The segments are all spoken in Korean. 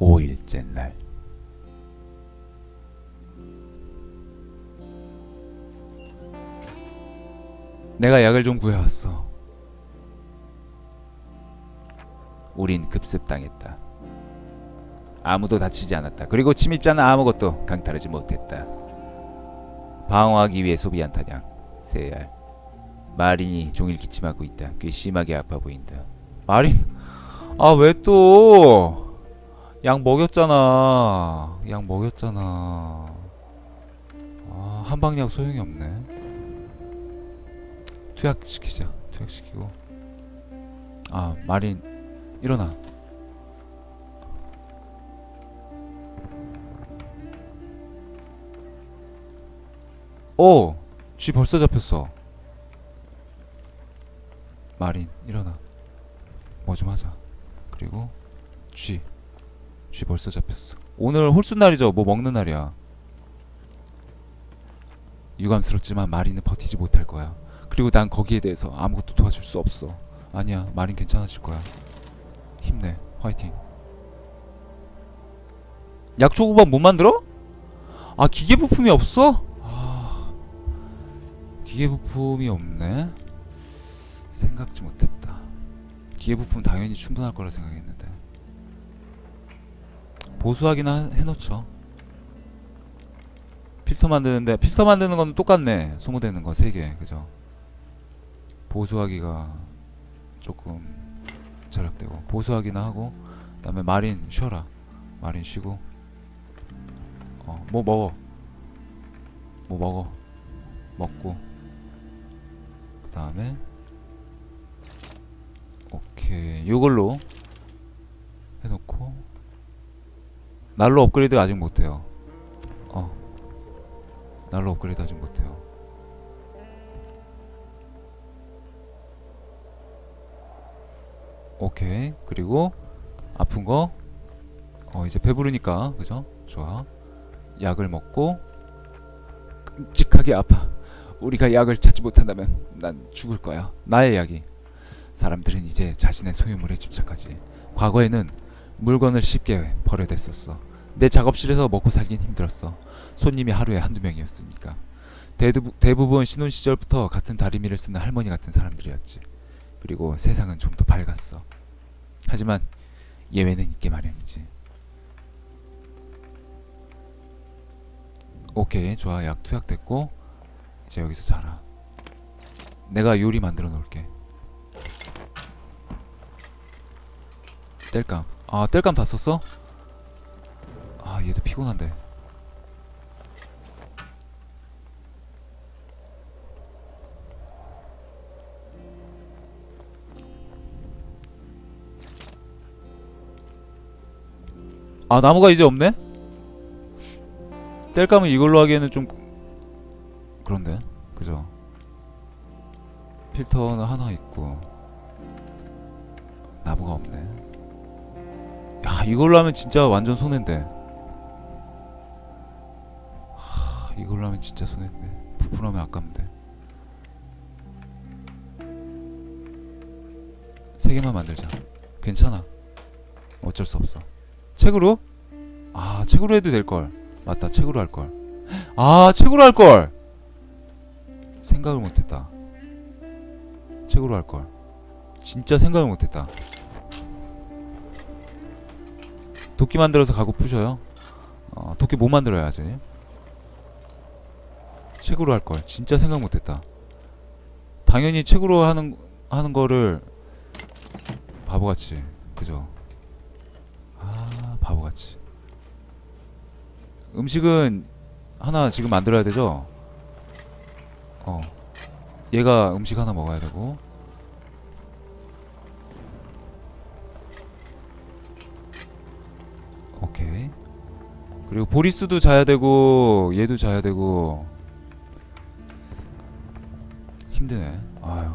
5일째 날. 내가 약을 좀 구해왔어. 우린 급습당했다. 아무도 다치지 않았다. 그리고 침입자는 아무것도 강탈하지 못했다. 방어하기 위해 소비한 탄약 세알. 마린이 종일 기침하고 있다. 꽤 심하게 아파 보인다. 마린 아 왜 또 약 먹였잖아. 약 먹였잖아. 아 한방약 소용이 없네. 투약시키자. 투약시키고. 아 마린 일어나. 오! 쥐 벌써 잡혔어. 마린 일어나. 뭐 좀 하자. 그리고 쥐 쥐 벌써 잡혔어. 오늘 홀수 날이죠? 뭐 먹는 날이야. 유감스럽지만 마린은 버티지 못할 거야. 그리고 난 거기에 대해서 아무것도 도와줄 수 없어. 아니야 마린 괜찮아질 거야. 힘내. 화이팅. 약초구박 못 만들어? 아 기계 부품이 없어? 아 기계 부품이 없네? 생각지 못했다. 기계 부품 당연히 충분할 거라 생각했는데 보수하기나 해놓죠. 필터 만드는데 필터 만드는 건 똑같네. 소모되는 거 3개 그죠? 보수하기가 조금 절약되고 보수하기나 하고 그 다음에 마린 쉬어라. 마린 쉬고. 어 뭐 먹어? 뭐 먹어? 먹고. 그 다음에 오케이. 요걸로 해놓고 날로 업그레이드 아직 못해요. 어. 날로 업그레이드 아직 못해요. 오케이. 그리고 아픈 거? 어, 이제 배부르니까. 그죠? 좋아. 약을 먹고 끔찍하게 아파. 우리가 약을 찾지 못한다면 난 죽을 거야. 나의 약이. 사람들은 이제 자신의 소유물에 집착하지. 과거에는 물건을 쉽게 버려댔었어 내 작업실에서 먹고 살긴 힘들었어 손님이 하루에 한두 명이었으니까 대부, 대부분 신혼 시절부터 같은 다리미를 쓰는 할머니 같은 사람들이었지 그리고 세상은 좀 더 밝았어. 하지만 예외는 있게 마련이지. 오케이 좋아 약 투약됐고 이제 여기서 자라. 내가 요리 만들어 놓을게. 뗄감. 아 뗄감 다 썼어? 아 얘도 피곤한데. 아 나무가 이제 없네? 뗄감은 이걸로 하기에는 좀 그런데 그죠 필터는 하나 있고 나무가 없네 야 이걸로 하면 진짜 완전 손해인데 이걸로 하면 진짜 손해인데 부풀하면 아깝는데. 세 개만 만들자. 괜찮아. 어쩔 수 없어. 책으로? 아 책으로 해도 될걸. 맞다 책으로 할걸. 아 책으로 할걸! 생각을 못했다. 책으로 할걸. 진짜 생각을 못했다. 도끼 만들어서 가구 푸셔요? 어, 도끼 못 만들어야지 책으로 할걸 진짜 생각 못했다. 당연히 책으로 하는 하는 거를 바보같이. 그죠? 아 바보같이. 음식은 하나 지금 만들어야 되죠? 어. 얘가 음식 하나 먹어야 되고. 오케이. 그리고 보리스도 자야 되고 얘도 자야 되고 힘드네 아유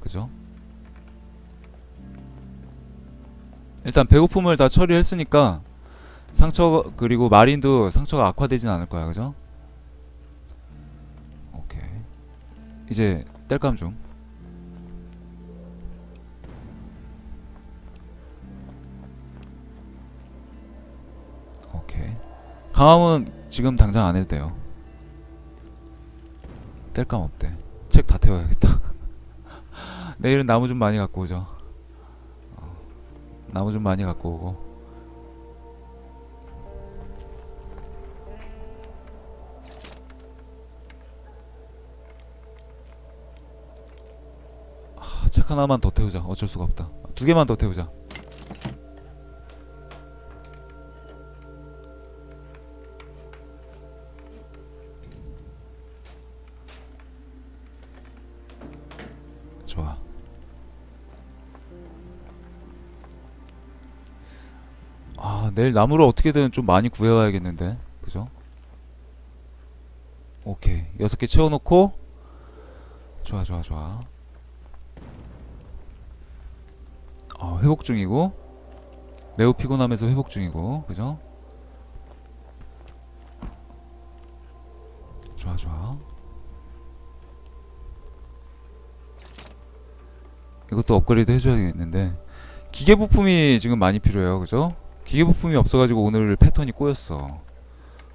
그죠? 일단 배고픔을 다 처리했으니까 상처 그리고 마린도 상처가 악화되진 않을 거야 그죠? 오케이 이제 뗄감 좀 강함은 지금 당장 안 해도 돼요. 뗄감 없대. 책 다 태워야겠다. 내일은 나무 좀 많이 갖고 오죠. 어, 나무 좀 많이 갖고 오고. 아, 책 하나만 더 태우자. 어쩔 수가 없다. 두 개만 더 태우자. 내일 나무를 어떻게든 좀 많이 구해와야겠는데. 그죠? 오케이. 여섯 개 채워놓고. 좋아, 좋아, 좋아. 어, 회복 중이고. 매우 피곤하면서 회복 중이고. 그죠? 좋아, 좋아. 이것도 업그레이드 해줘야겠는데 기계 부품이 지금 많이 필요해요 그죠? 기계 부품이 없어가지고 오늘 패턴이 꼬였어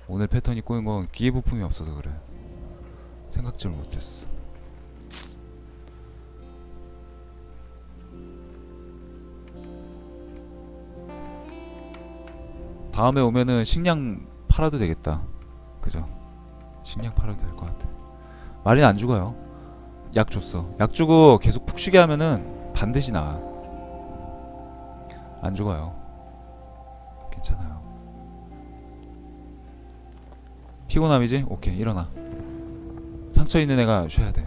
오늘 패턴이 꼬인 건 기계 부품이 없어서 그래 생각지를 못했어 다음에 오면은 식량 팔아도 되겠다 그죠? 식량 팔아도 될 것 같아 말이 안 죽어요 약 줬어. 약 주고 계속 푹 쉬게 하면은 반드시 나아. 안 죽어요. 피곤함이지? 오케이 일어나. 상처 있는 애가 쉬어야 돼.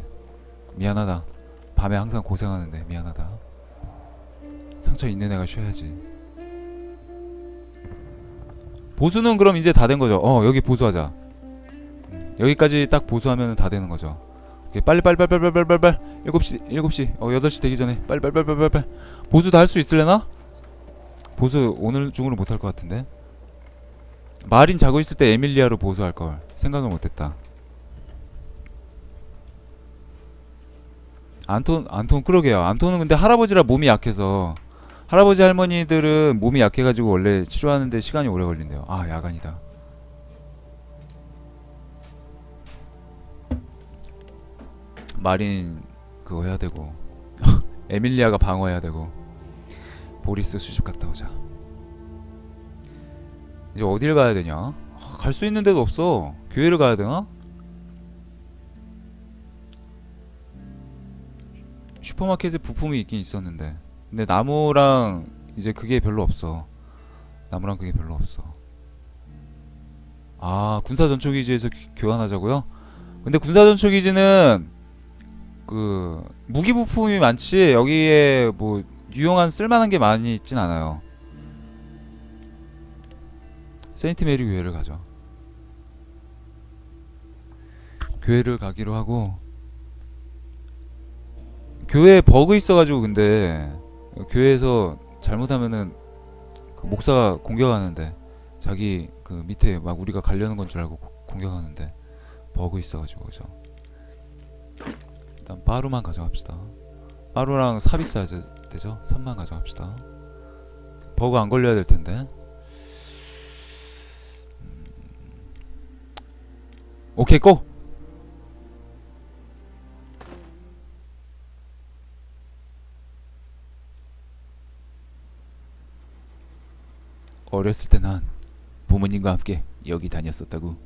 미안하다. 밤에 항상 고생하는데 미안하다. 상처 있는 애가 쉬어야지. 보수는 그럼 이제 다 된 거죠. 어 여기 보수하자. 음, 여기까지 딱 보수하면 다 되는 거죠. 오케이, 빨리 빨리 빨리 빨리 빨리 빨리 빨리 7시 7시 어 8시 되기 전에 빨리 빨리 빨리 빨리 빨리 보수 다 할 수 있을래나? 보수 오늘 중으로 못할 것 같은데 마린 자고 있을 때 에밀리아로 보수할 걸 생각을 못 했다. 안톤 안톤 그러게요. 안톤은 근데 할아버지라 몸이 약해서 할아버지 할머니들은 몸이 약해가지고 원래 치료하는데 시간이 오래 걸린대요. 아 야간이다. 마린 그거 해야 되고 에밀리아가 방어해야 되고 보리스 수집 갔다 오자 이제 어딜 가야 되냐? 갈 수 있는 데도 없어. 교회를 가야 되나? 슈퍼마켓에 부품이 있긴 있었는데. 근데 나무랑 이제 그게 별로 없어. 나무랑 그게 별로 없어. 아 군사 전초기지에서 교- 교환하자고요? 근데 군사 전초기지는 그 무기 부품이 많지 여기에 뭐 유용한 쓸만한 게 많이 있진 않아요. 세인트 메리 교회를 가죠. 교회를 가기로 하고 교회에 버그 있어가지고 근데 교회에서 잘못하면은 그 목사가 공격하는데 자기 그 밑에 막 우리가 가려는 건 줄 알고 고- 공격하는데 버그 있어가지고 그죠. 일단 빠루만 가져갑시다. 빠루랑 삽 있어야 되- 되죠? 삽만 가져갑시다. 버그 안 걸려야 될 텐데. 오케이 고. 어렸을 때 난 부모님과 함께 여기 다녔었다고.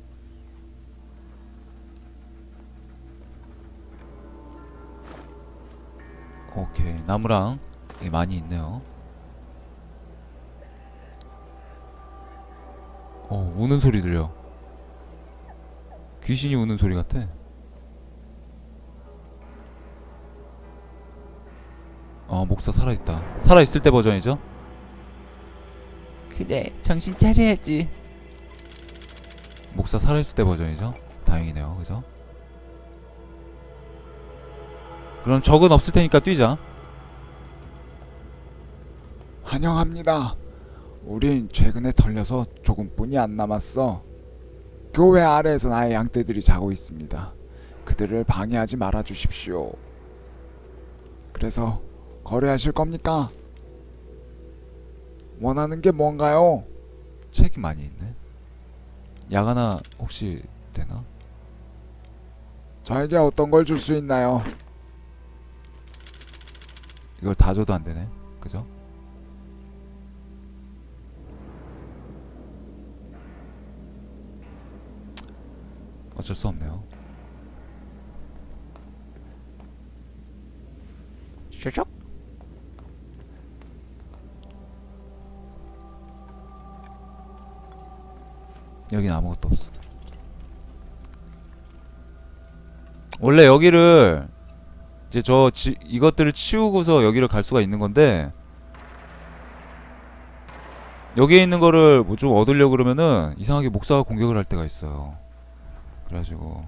오케이 나무랑 많이 있네요. 어 우는 소리 들려. 귀신이 우는 소리 같아. 어 목사 살아있다. 살아있을 때 버전이죠? 그래 정신 차려야지. 목사 살아있을 때 버전이죠? 다행이네요, 그죠? 그럼 적은 없을 테니까 뛰자. 환영합니다. 우린 최근에 털려서 조금뿐이 안 남았어. 교회 아래에서 나의 양떼들이 자고 있습니다. 그들을 방해하지 말아 주십시오. 그래서 거래하실 겁니까? 원하는 게 뭔가요? 책이 많이 있네. 약 하나 혹시 되나? 저에게 어떤 걸 줄 수 있나요? 이걸 다 줘도 안 되네. 그죠? 어쩔 수 없네요. 슈슉. 여긴 아무것도 없어. 원래 여기를 이제 저 지, 이것들을 치우고서 여기를 갈 수가 있는 건데 여기에 있는 거를 뭐 좀 얻으려고 그러면은 이상하게 목사가 공격을 할 때가 있어요. 그래가지고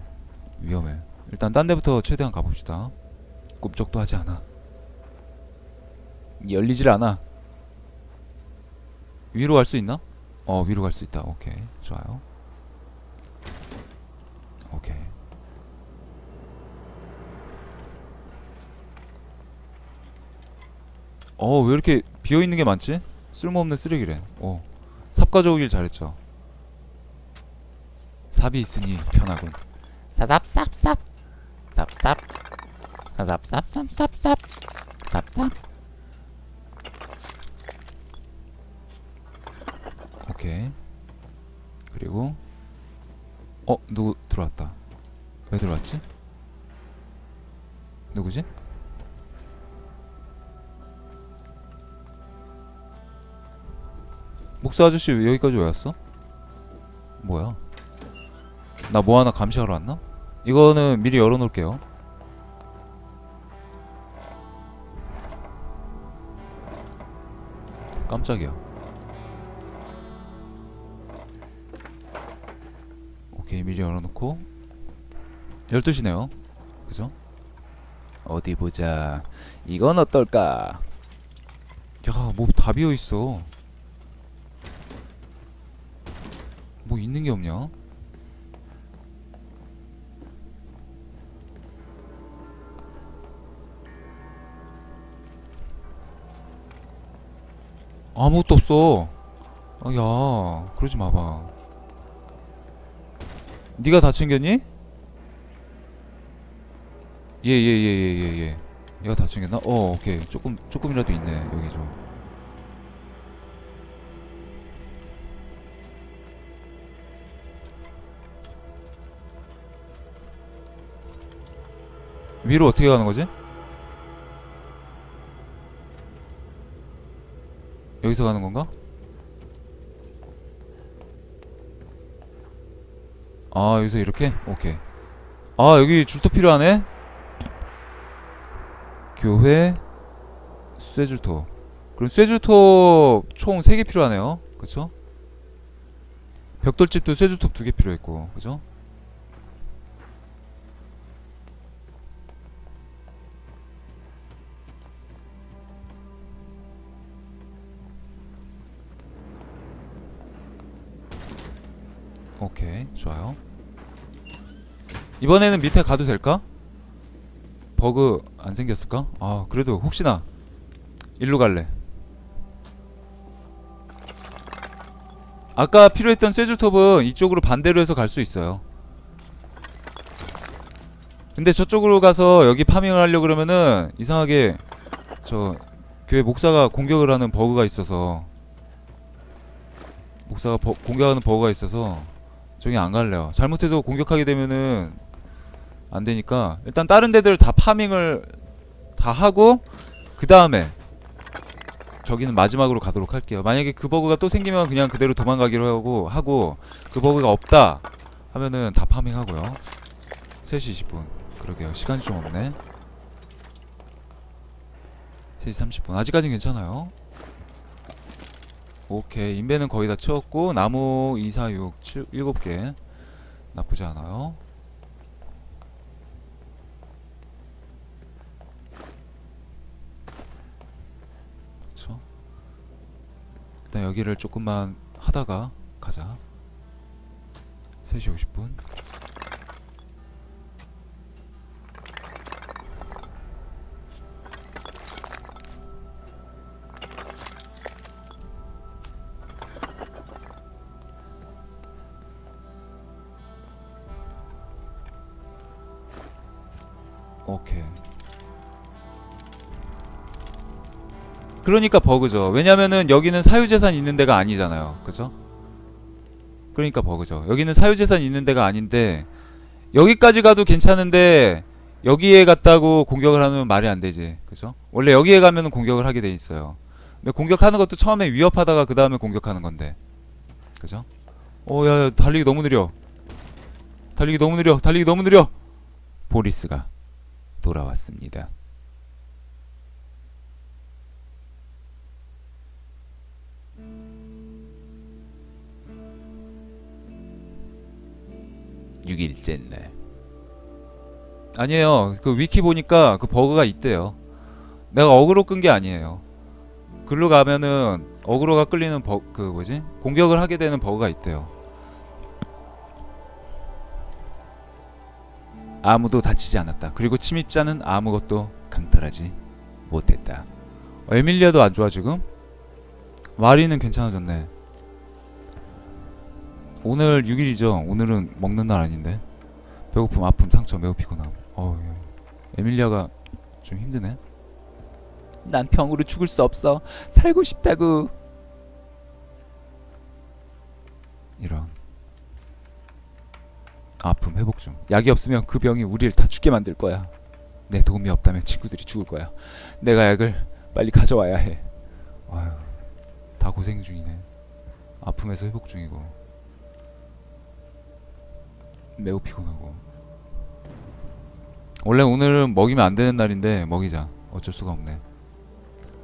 위험해. 일단 딴 데부터 최대한 가봅시다. 꿈쩍도 하지 않아. 열리질 않아. 위로 갈 수 있나? 어 위로 갈 수 있다. 오케이 좋아요. 오케이. 어, 왜 이렇게 비어 있는 게 많지? 쓸모없는 쓰레기래. 어. 삽 가져오길 잘했죠. 삽이 있으니 편하군. 사삽삽삽 삽삽 사삽삽삽삽삽 삽삽 오케이. 그리고 어, 누구 들어왔다. 왜 들어왔지? 누구지? 목사 아저씨 왜 여기까지 왜 왔어? 뭐야? 나 뭐 하나 감시하러 왔나? 이거는 미리 열어놓을게요. 깜짝이야. 오케이 미리 열어놓고 12시네요 그죠? 어디 보자 이건 어떨까 야 뭐 다 비어있어 뭐 있는 게 없냐 아무것도 없어 아, 야 그러지 마봐 네가 다 챙겼니? 예 예 예 예 예예 얘가 다 챙겼나? 어 오케이 조금 조금이라도 있네 여기 좀 위로 어떻게 가는 거지? 여기서 가는 건가? 아 여기서 이렇게? 오케이 아 여기 줄톱 필요하네 교회 쇠줄톱 그럼 쇠줄톱 총 3개 필요하네요 그쵸? 벽돌집도 쇠줄톱 2개 필요했고 그죠? 오케이 좋아요 이번에는 밑에 가도 될까? 버그 안 생겼을까? 아 그래도 혹시나 일로 갈래 아까 필요했던 쇠줄톱은 이쪽으로 반대로 해서 갈 수 있어요 근데 저쪽으로 가서 여기 파밍을 하려고 그러면은 이상하게 저 교회 목사가 공격을 하는 버그가 있어서 목사가 버, 공격하는 버그가 있어서 저기 안 갈래요. 잘못해서 공격하게 되면은 안 되니까 일단 다른 데들 다 파밍을 다 하고 그 다음에 저기는 마지막으로 가도록 할게요. 만약에 그 버그가 또 생기면 그냥 그대로 도망가기로 하고 하고 그 버그가 없다 하면은 다 파밍하고요. 3시 20분. 그러게요. 시간이 좀 없네. 3시 30분. 아직까진 괜찮아요. 오케이. 인벤은 거의 다 채웠고 나무 2, 4, 6, 7, 7개. 나쁘지 않아요. 그쵸? 일단 여기를 조금만 하다가 가자. 3시 50분 그러니까 버그죠. 왜냐면은 여기는 사유재산 있는 데가 아니잖아요. 그죠? 그러니까 버그죠. 여기는 사유재산 있는 데가 아닌데 여기까지 가도 괜찮은데 여기에 갔다고 공격을 하면 말이 안 되지. 그죠? 원래 여기에 가면은 공격을 하게 돼 있어요. 근데 공격하는 것도 처음에 위협하다가 그 다음에 공격하는 건데. 그죠? 오, 야, 야, 달리기 너무 느려. 달리기 너무 느려. 달리기 너무 느려. 보리스가 돌아왔습니다. 육일째 날. 아니에요. 그 위키 보니까 그 버그가 있대요. 내가 어그로 끈 게 아니에요. 글로 가면은 어그로가 끌리는 버, 그 뭐지? 공격을 하게 되는 버그가 있대요. 아무도 다치지 않았다. 그리고 침입자는 아무것도 강탈하지 못했다. 어, 에밀리아도 안 좋아 지금? 마리는 괜찮아졌네. 오늘 6일이죠. 오늘은 먹는 날 아닌데. 배고픔, 아픔, 상처, 매우 피곤함. 어, 에밀리아가 좀 힘드네. 난 병으로 죽을 수 없어. 살고 싶다고. 이런. 아픔 회복 중. 약이 없으면 그 병이 우리를 다 죽게 만들 거야. 내 도움이 없다면 친구들이 죽을 거야. 내가 약을 빨리 가져와야 해. 아유, 다 고생 중이네. 아픔에서 회복 중이고. 매우 피곤하고. 원래 오늘은 먹이면 안 되는 날인데 먹이자. 어쩔 수가 없네.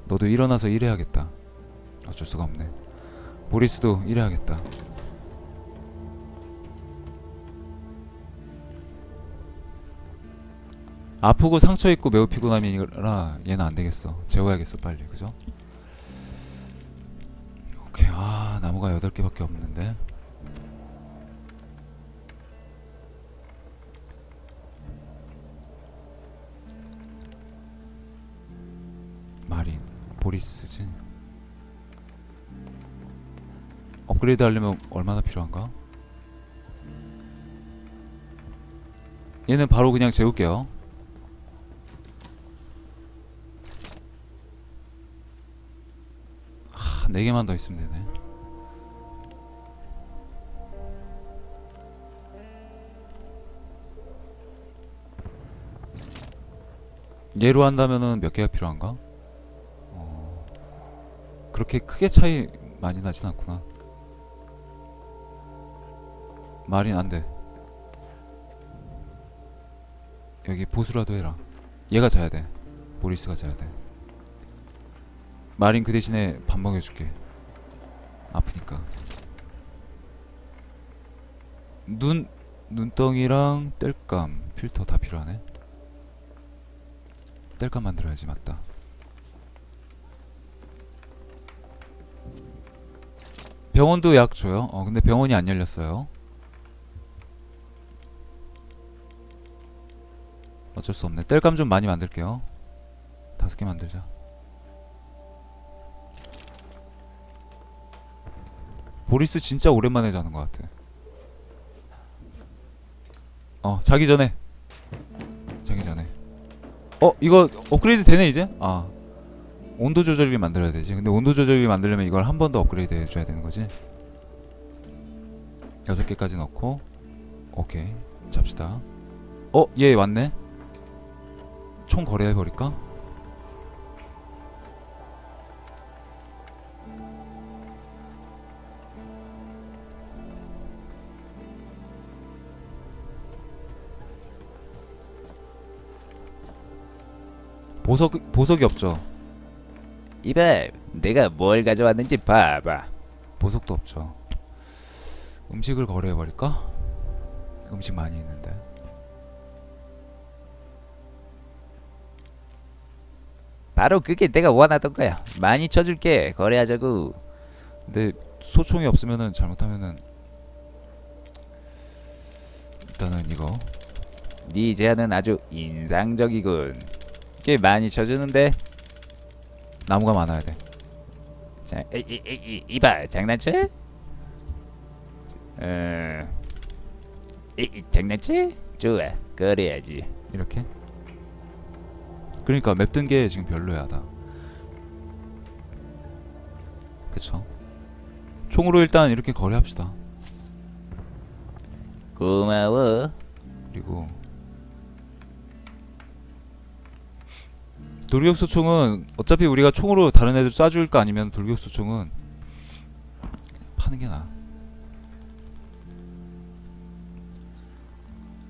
너도 일어나서 일해야겠다. 어쩔 수가 없네. 보리스도 일해야겠다. 아프고 상처 있고 매우 피곤함이라 얘는 안 되겠어. 재워야겠어 빨리. 그죠? 오케이. 아 나무가 여덟 개밖에 없는데. 보리스지. 업그레이드 하려면 얼마나 필요한가? 얘는 바로 그냥 재울게요. 하, 네 개만 더 있으면 되네. 얘로 한다면은 몇 개가 필요한가? 어, 그렇게 크게 차이 많이 나진 않구나. 마린 안 돼. 여기 보수라도 해라. 얘가 자야 돼. 보리스가 자야 돼. 마린 그 대신에 밥 먹여줄게. 아프니까. 눈 눈덩이랑 땔감 필터 다 필요하네. 땔감 만들어야지 맞다. 병원도 약 줘요. 어 근데 병원이 안 열렸어요. 어쩔 수 없네. 땔감 좀 많이 만들게요. 다섯 개 만들자. 보리스 진짜 오랜만에 자는 것 같아. 어 자기 전에. 자기 전에. 어 이거 업그레이드 되네 이제? 아 온도 조절기 만들어야 되지. 근데 온도 조절기 만들려면 이걸 한 번 더 업그레이드 해줘야 되는 거지. 여섯 개까지 넣고 오케이 잡시다. 어 얘 왔네. 총 거래해 버릴까? 보석 보석이 없죠. 이봐, 내가 뭘 가져왔는지 봐봐. 보석도 없죠. 음식을 거래해 버릴까? 음식 많이 있는데. 바로 그게 내가 원하던 거야. 많이 쳐줄게. 거래하자고. 근데 소총이 없으면은 잘못하면은 일단은 이거 네 제안은 아주 인상적이군. 꽤 많이 쳐주는데. 나무가 많아야 돼. 자, 이, 이, 이, 이, 이봐, 장난쳐? 어, 이, 이, 장난쳐? 좋아, 거래하지. 이렇게 그러니까 맵뜬게 지금 별로야 나 그쵸 총으로 일단 이렇게 거래합시다 고마워. 그리고 돌격수 총은 어차피 우리가 총으로 다른 애들 쏴줄 거 아니면 돌격수 총은 파는 게 나아.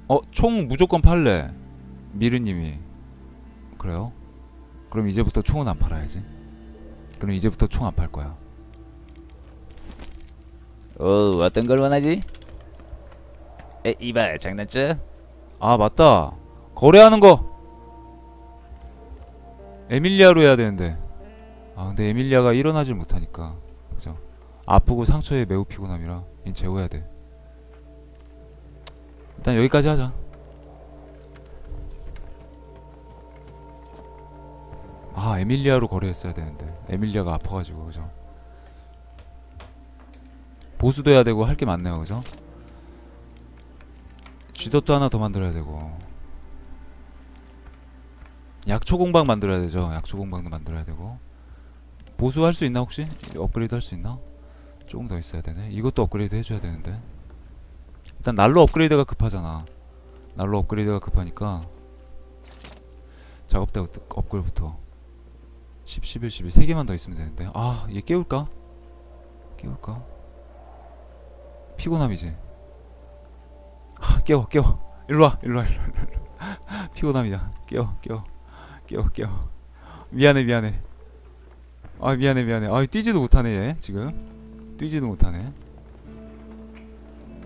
어, 총 무조건 팔래. 미르님이. 그래요? 그럼 이제부터 총은 안 팔아야지. 그럼 이제부터 총 안 팔 거야. 어 어떤 걸 원하지? 에 이봐 장난쳐? 아, 맞다. 거래하는 거. 에밀리아로 해야 되는데. 아, 근데 에밀리아가 일어나질 못하니까. 그죠? 아프고 상처에 매우 피곤함이라 이 재워야 돼. 일단 여기까지 하자. 아, 에밀리아로 거래했어야 되는데. 에밀리아가 아파가지고, 그죠? 보수도 해야 되고 할 게 많네요, 그죠? 쥐덫도 하나 더 만들어야 되고 약초 공방 만들어야 되죠. 약초 공방도 만들어야 되고. 보수할 수 있나 혹시? 업그레이드 할 수 있나? 조금 더 있어야 되네. 이것도 업그레이드 해줘야 되는데. 일단 난로 업그레이드가 급하잖아. 난로 업그레이드가 급하니까 작업대 업글부터 10, 11, 12 3개만 더 있으면 되는데. 아 얘 깨울까? 깨울까? 피곤함이지. 아, 깨워 깨워. 일로와. 일로와 일로와 일로와. 피곤함이다 깨워 깨워 깨워 깨워 미안해 미안해. 아 미안해 미안해. 아 뛰지도 못하네 얘 지금. 뛰지도 못하네.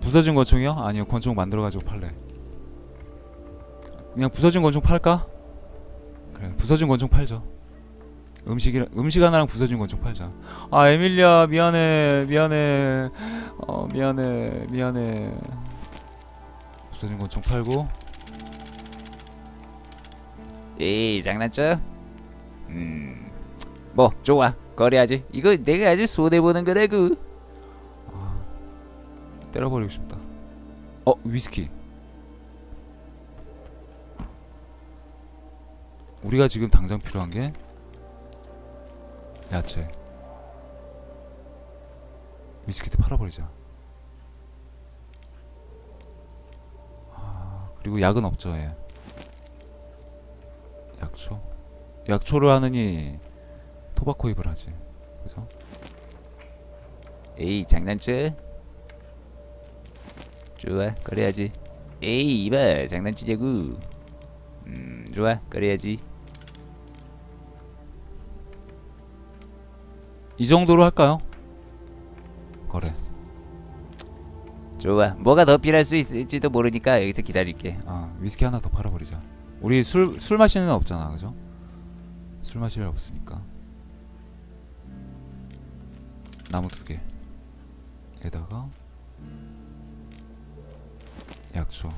부서진 권총이요? 아니요 권총 만들어가지고 팔래. 그냥 부서진 권총 팔까? 그래 부서진 권총 팔죠. 음식이 음식 하나랑 부서진 권총 팔자. 아 에밀리아 미안해 미안해. 어 미안해 미안해. 부서진 권총 팔고 에이 장난쳐? 음 뭐 좋아 거래하지. 이거 내가 아주 손해 보는 거라고. 아, 때려버리고 싶다. 어 위스키. 우리가 지금 당장 필요한 게 야채. 위스키도 팔아버리자. 아 그리고 약은 없죠 얘. 약초. 약초를 하느니 토바코입을 하지. 그죠? 에이 장난쳐? 좋아 거래하지. 에이 이봐 장난치자고. 음 좋아 거래하지. 이 정도로 할까요? 거래. 좋아 뭐가 더 필요할 수 있을지도 모르니까 여기서 기다릴게. 아 위스키 하나 더 팔아버리자. 우리 술 술 마시는 애 없잖아, 그죠? 술 마실 애 없으니까. 나무 두 개. 에다가 약초.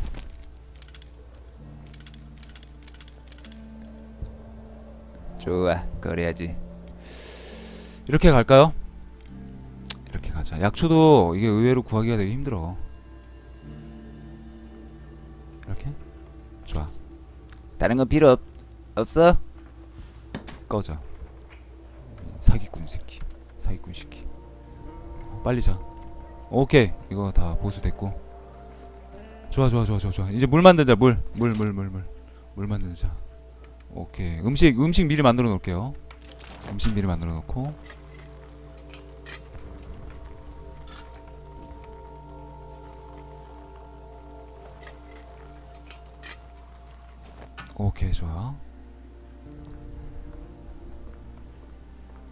좋아 거래하지. 이렇게 갈까요? 이렇게 가자. 약초도 이게 의외로 구하기가 되게 힘들어. 다른 건 필요 없 없어? 꺼져. 사기꾼 새끼. 사기꾼 새끼. 빨리 자. 오케이. 이거 다 보수됐고. 좋아 좋아 좋아 좋아 좋아. 이제 물 만들자. 물. 물 물 물 물. 물 만들자. 오케이. 음식 음식 미리 만들어 놓을게요. 음식 미리 만들어 놓고. 오케이 좋아.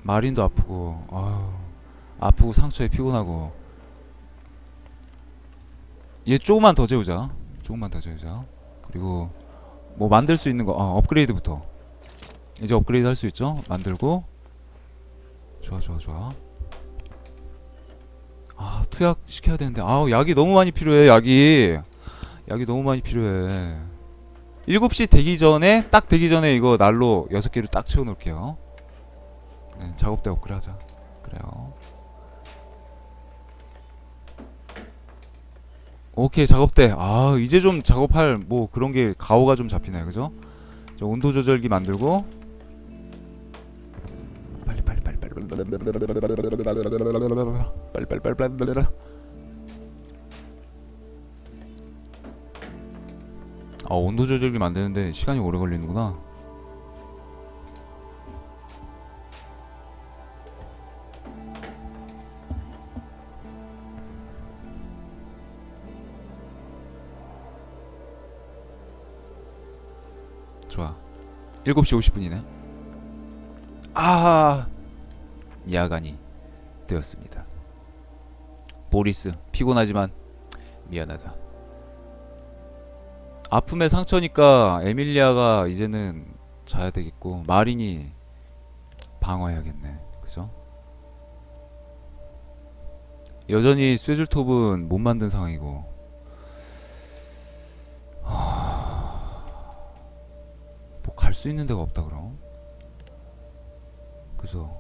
마린도 아프고 아유 아프고 상처에 피곤하고. 얘 조금만 더 재우자. 조금만 더 재우자. 그리고 뭐 만들 수 있는 거 아, 업그레이드부터. 이제 업그레이드 할 수 있죠? 만들고. 좋아 좋아 좋아. 아 투약 시켜야 되는데. 아우 약이 너무 많이 필요해 약이. 약이 너무 많이 필요해 7시 되기 전에 딱 되기 전에 이거 난로 6개를 딱 채워 놓을게요 네, 작업대 업그레이드 하자. 그래요. 오케이 작업대. 아 이제 좀 작업할 뭐 그런 게 가오가 좀 잡히네, 그죠? 저 온도 조절기 만들고 빨리 빨리 빨리 빨리 빨리 빨리 빨리 빨리 빨리 빨리 아 온도 조절기 만드는데 시간이 오래 걸리는구나. 좋아. 7시 50분이네. 아 야간이 되었습니다. 보리스 피곤하지만 미안하다 아픔의 상처니까 에밀리아가 이제는 자야 되겠고 마린이 방어해야겠네. 그죠? 여전히 쇠줄톱은 못 만든 상황이고. 뭐갈 수 있는 데가 없다 그럼? 그죠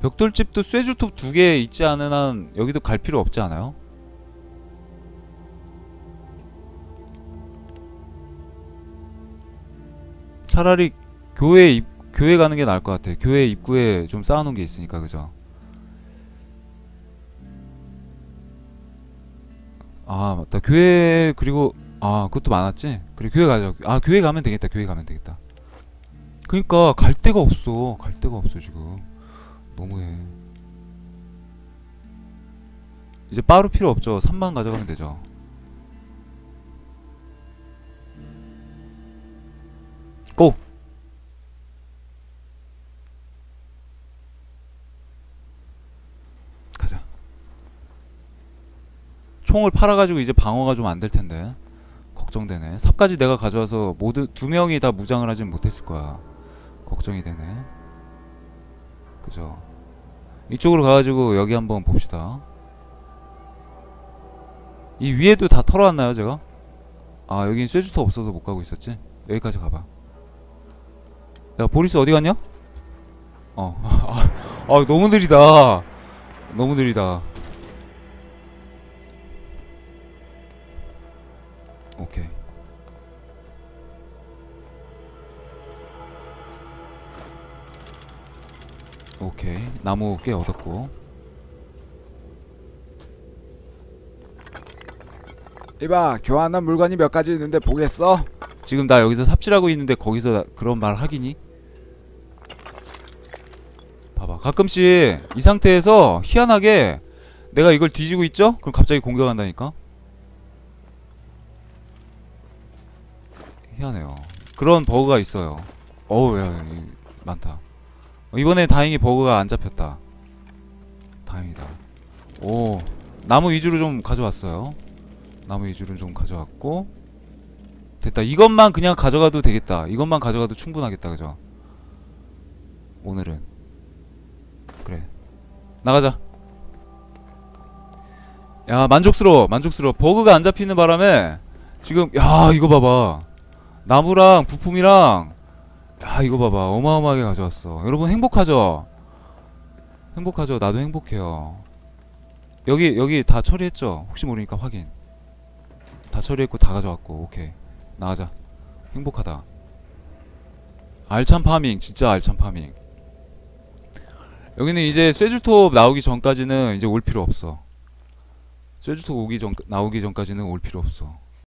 벽돌집도 쇠줄톱 두 개 있지 않은 한 여기도 갈 필요 없지 않아요? 차라리 교회 입 교회 가는 게 나을 것 같아. 교회 입구에 좀 쌓아놓은 게 있으니까 그죠? 아 맞다. 교회 그리고 아 그것도 많았지. 그래 교회 가자. 아 교회 가면 되겠다. 교회 가면 되겠다. 그러니까 갈 데가 없어. 갈 데가 없어 지금. 너무해. 이제 빠루 필요 없죠. 3만 가져가면 되죠. 고! 가자. 총을 팔아가지고 이제 방어가 좀 안 될 텐데. 걱정되네. 삽까지 내가 가져와서 모두 두 명이 다 무장을 하진 못했을 거야. 걱정이 되네. 그죠? 이쪽으로 가가지고 여기 한번 봅시다. 이 위에도 다 털어왔나요, 제가? 아, 여긴 쇠주터 없어서 못 가고 있었지? 여기까지 가봐. 야, 보리스 어디 갔냐? 어, 아, 아, 너무 느리다. 너무 느리다. 나무 꽤 얻었고. 이봐 교환한 물건이 몇 가지 있는데 보겠어? 지금 나 여기서 삽질하고 있는데 거기서 나- 그런 말 하기니? 봐봐 가끔씩 이 상태에서 희한하게 내가 이걸 뒤지고 있죠? 그럼 갑자기 공격한다니까? 희한해요 그런 버그가 있어요 어우 야 이- 많다 어, 이번에 다행히 버그가 안 잡혔다 다행이다 오 나무 위주로 좀 가져왔어요 나무 위주로 좀 가져왔고 됐다. 이것만 그냥 가져가도 되겠다. 이것만 가져가도 충분하겠다. 그죠? 오늘은 그래. 나가자. 야, 만족스러워. 만족스러워. 버그가 안 잡히는 바람에 지금 야, 이거 봐봐. 나무랑 부품이랑 야, 이거 봐봐. 어마어마하게 가져왔어. 여러분 행복하죠? 행복하죠? 나도 행복해요. 여기 여기 다 처리했죠? 혹시 모르니까 확인. 다 처리했고 다 가져왔고. 오케이. 나가자. 행복하다. 알찬 파밍, 진짜 알찬 파밍. 여기는 이제 쇠줄톱 나오기 전까지는 이제 올 필요 없어. 쇠줄톱 오기 전 나오기 전까지는 올 필요 없어.